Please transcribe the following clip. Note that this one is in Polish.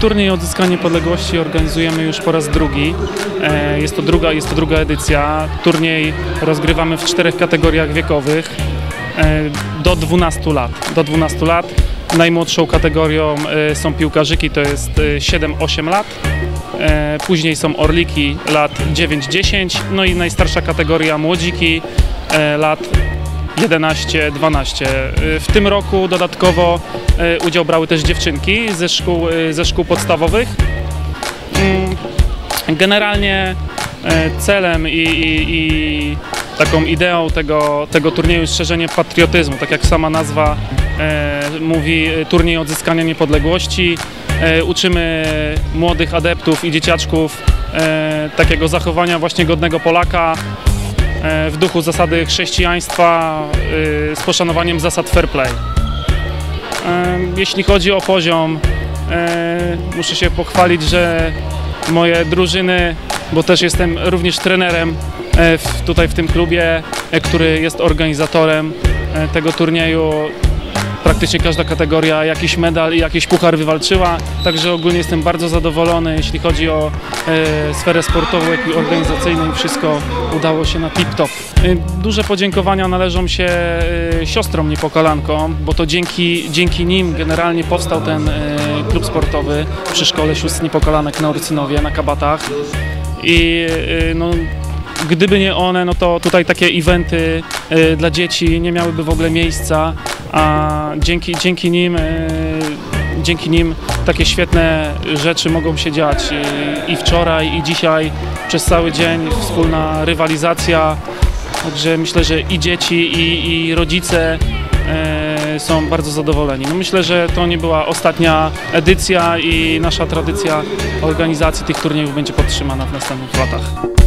turniej Odzyskanie Niepodległości organizujemy już po raz drugi. E, Jest to druga, jest to druga edycja. Turniej rozgrywamy w czterech kategoriach wiekowych e, do 12 lat. Do 12 lat. Najmłodszą kategorią e, są piłkarzyki, to jest e, 7-8 lat. Później są orliki lat 9-10. No i najstarsza kategoria młodziki lat 11-12. Y, W tym roku dodatkowo y, udział brały też dziewczynki ze szkół, y, ze szkół podstawowych. Mm, Generalnie celem i, i, i taką ideą tego, tego turnieju jest szerzenie patriotyzmu. Tak jak sama nazwa mówi, turniej odzyskania niepodległości. Uczymy młodych adeptów i dzieciaczków takiego zachowania właśnie godnego Polaka, w duchu zasady chrześcijaństwa e, z poszanowaniem zasad fair play. E, Jeśli chodzi o poziom, e, muszę się pochwalić, że moje drużyny, bo też jestem również trenerem e, tutaj w tym klubie, e, który jest organizatorem e, tego turnieju. Praktycznie każda kategoria jakiś medal i jakiś puchar wywalczyła, także ogólnie jestem bardzo zadowolony, jeśli chodzi o e, sferę sportową, jak i organizacyjną. Wszystko udało się na tip-top. E, Duże podziękowania należą się e, siostrom niepokolankom, bo to dzięki, dzięki nim generalnie powstał ten e, klub sportowy przy szkole sióstr niepokolanek na Urcynowie, na Kabatach. I e, no, gdyby nie one, no to tutaj takie eventy e, dla dzieci nie miałyby w ogóle miejsca, a dzięki, dzięki nim e, dzięki nim takie świetne rzeczy mogą się dziać i, i wczoraj, i dzisiaj, przez cały dzień wspólna rywalizacja, także myślę, że i dzieci, i, i rodzice są bardzo zadowoleni. No myślę, że to nie była ostatnia edycja i nasza tradycja organizacji tych turniejów będzie podtrzymana w następnych latach.